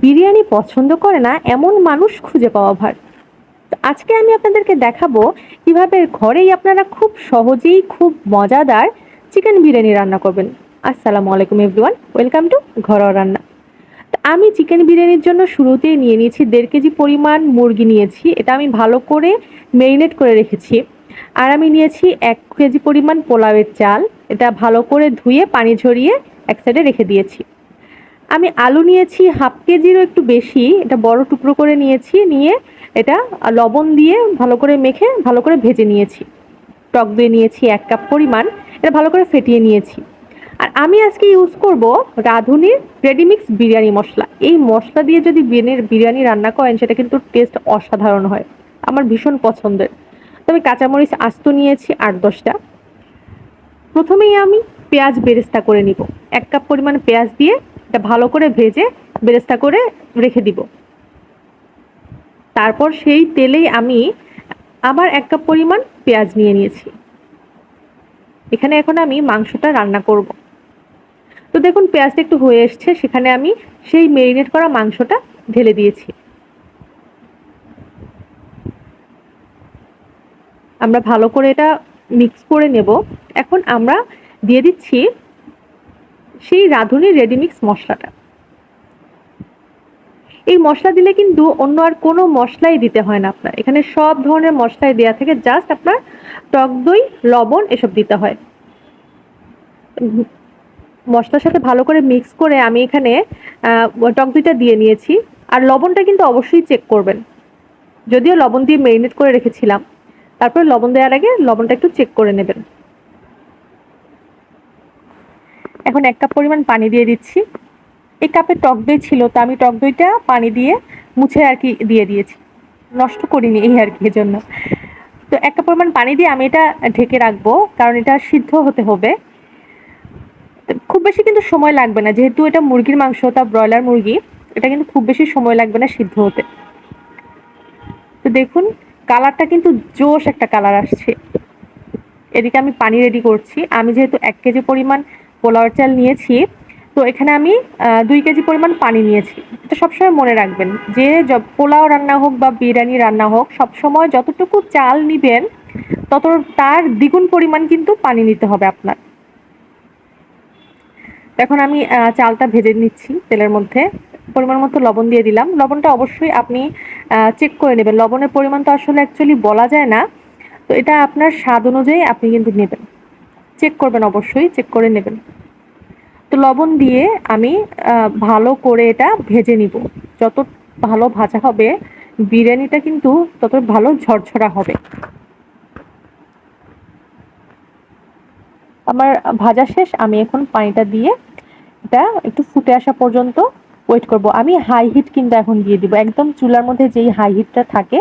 বিরিয়ানি পছন্দ করে না, এমন মানুষ খুঁজে পাওয়া ভার। আজকে আমি আপনাদেরকে দেখাবো কীভাবে ঘরেই আপনারা খুব সহজেই খুব মজাদার চিকেন বিরিয়ানি রান্না করবেন। আসসালামু আলাইকুম এভরিওয়ান, ওয়েলকাম টু ঘরোয়া রান্না। আমি চিকেন বিরিয়ানির জন্য শুরুতেই নিয়ে নিয়েছি দেড় কেজি পরিমাণ মুরগি নিয়েছি, এটা আমি ভালো করে মেরিনেট করে রেখেছি। আর আমি নিয়েছি এক কেজি পরিমাণ পোলাওয়ের চাল, এটা ভালো করে ধুয়ে, পানি ঝরিয়ে এক সাইডে রেখে দিয়েছি। আমি আলু নিয়েছি হাফ কেজিরও একটু বেশি, এটা বড় টুকরো করে নিয়েছি, নিয়ে এটা লবণ দিয়ে ভালো করে মেখে, ভালো করে ভেজে নিয়েছি। টক দই নিয়েছি এক কাপ পরিমাণ, এটা ভালো করে ফেটিয়ে নিয়েছি। আর আমি আজকে ইউজ করব রাঁধুনির রেডিমিক্স বিরিয়ানি মশলা। এই মশলা দিয়ে যদি বিরিয়ানি রান্না করেন, সেটা কিন্তু টেস্ট অসাধারণ হয়। আমার ভীষণ পছন্দের। তো আমি কাঁচামরিচ আস্ত নিয়েছি আট দশটা। প্রথমেই আমি পেঁয়াজ বেরেস্তা করে নিব। এক কাপ পরিমাণ পেঁয়াজ দিয়ে এটা ভালো করে ভেজে বেরেস্তা করে রেখে দিব। তারপর সেই তেলেই আমি আবার এক কাপ পরিমাণ পেঁয়াজ নিয়ে নিয়েছি। এখানে এখন আমি মাংসটা রান্না করব। তো দেখুন, পেঁয়াজটা একটু হয়ে এসছে, সেখানে আমি সেই মেরিনেট করা মাংসটা ঢেলে দিয়েছি। আমরা ভালো করে এটা মিক্স করে নেব। এখন আমরা দিয়ে দিচ্ছি সেই রাঁধুনির রেডিমিক্স মশলাটা। এই মশলা দিলে কিন্তু অন্য আর কোনো মশলাই দিতে হয় না আপনার। এখানে সব ধরনের মশলাই দেওয়া থেকে জাস্ট আপনার টক দই, লবণ এসব দিতে হয়। মশলার সাথে ভালো করে মিক্স করে আমি এখানে টক দইটা দিয়ে নিয়েছি। আর লবণটা কিন্তু অবশ্যই চেক করবেন। যদিও লবণ দিয়ে মেরিনেট করে রেখেছিলাম। তারপরে লবণ দেওয়ার আগে লবণটা একটু চেক করে নেবেন। এখন এক কাপ পরিমাণ পানি দিয়ে দিচ্ছি। এই কাপে টক দই ছিল, তো আমি টক দইটা পানি দিয়ে মুছে আর কি দিয়ে দিয়েছি। নষ্ট করিনি এই আর কি জন্য তো এক কাপ পরিমাণ পানি দিয়ে আমি এটা ঢেকে রাখব, কারণ এটা সিদ্ধ হতে হবে। খুব বেশি কিন্তু সময় লাগবে না, যেহেতু এটা মুরগির মাংস, তা ব্রয়লার মুরগি, এটা কিন্তু খুব বেশি সময় লাগবে না সিদ্ধ হতে। তো দেখুন, কালারটা কিন্তু জোশ একটা কালার আসছে। এদিকে আমি পানি রেডি করছি। আমি যেহেতু এক কেজি পরিমাণ পোলাওয়ার চাল নিয়েছি। তো এখানে আমি দুই কেজি পরিমাণ পানি নিয়েছি। এটা সবসময় মনে রাখবেন যে পোলাও রান্না হোক বা বিরিয়ানি রান্না হোক, সবসময় যতটুকু চাল নিবেন, তত তার দ্বিগুণ পরিমাণ কিন্তু পানি নিতে হবে আপনার। এখন আমি চালটা ভেজে নিচ্ছি তেলের মধ্যে। পরিমাণ মতো লবণ দিয়ে দিলাম। লবণটা অবশ্যই আপনি চেক করে নেবেন। লবণের পরিমাণ তো আসলে অ্যাকচুয়ালি বলা যায় না। তো এটা আপনার স্বাদ অনুযায়ী আপনি কিন্তু নেবেন। চেক করবেন অবশ্যই চেক করে নেবেন। লবণ দিয়ে আমি ভালো করে এটা ভেজে নিব। যত ভালো ভাজা হবে, বিরিয়ানিটা কিন্তু তত ভালো ঝরঝরা হবে। আমার ভাজা শেষ, আমি এখন পানিটা দিয়ে এটা একটু ফুটে আসা পর্যন্ত ওয়েট করব। আমি হাই হিট কিন্তু এখন দিয়ে দিব। একদম চুলার মধ্যে যেই হাই হিটটা থাকে,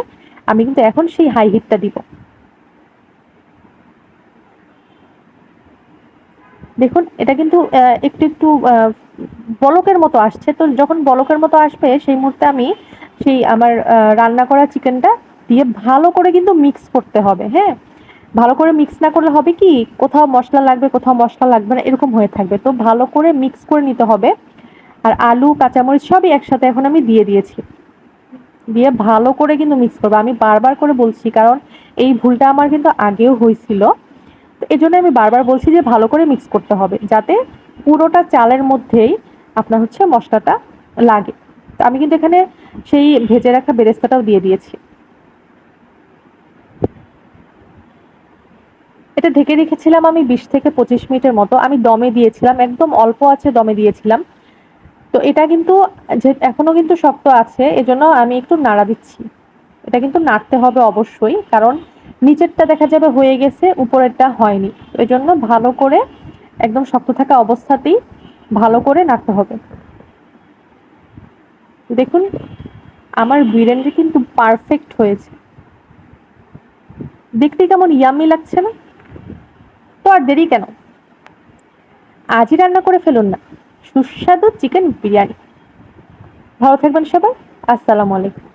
আমি কিন্তু এখন সেই হাই হিটটা দিব। দেখুন, এটা কিন্তু একটু একটু বলকের মতো আসছে। তো যখন বলকের মতো আসবে, সেই মুহূর্তে আমি সেই আমার রান্না করা চিকেনটা দিয়ে ভালো করে কিন্তু মিক্স করতে হবে হ্যাঁ? ভালো করে মিক্স না করলে হবে কি, কোথাও মশলা লাগবে, কোথাও মশলা লাগবে না, এরকম হয়ে থাকবে। তো ভালো করে মিক্স করে নিতে হবে। আর আলু, কাঁচামরিচ সবই একসাথে এখন আমি দিয়ে দিয়েছি। দিয়ে ভালো করে কিন্তু মিক্স করব। আমি বারবার করে বলছি, কারণ এই ভুলটা আমার কিন্তু আগেও হয়েছিল। এই জন্য আমি বারবার বলছি যে ভালো করে মিক্স করতে হবে, যাতে পুরোটা চালের মধ্যেই আপনার হচ্ছে মশলাটা লাগে। আমি কিন্তু এখানে সেই ভেজে রাখা বেরেস্তাটাও দিয়ে দিয়েছি। এটা ঢেকে রেখেছিলাম আমি বিশ থেকে পঁচিশ মিনিটের মতো। আমি দমে দিয়েছিলাম, একদম অল্প আছে দমে দিয়েছিলাম। তো এটা কিন্তু যে এখনও কিন্তু শক্ত আছে, এজন্য আমি একটু নাড়া দিচ্ছি। এটা কিন্তু নাড়তে হবে অবশ্যই, কারণ নিচেরটা দেখা যাবে হয়ে গেছে, উপরেরটা হয়নি। ওই জন্য ভালো করে একদম শক্ত থাকা অবস্থাতেই ভালো করে নাড়তে হবে। দেখুন, আমার বিরিয়ানিটা কিন্তু পারফেক্ট হয়েছে। দেখতে কেমন ইয়ামি লাগছে না? তো আর দেরি কেন? আজই রান্না করে ফেলুন না। সুস্বাদু চিকেন বিরিয়ানি। ভালো থাকবেন সবাই। আসসালামু আলাইকুম।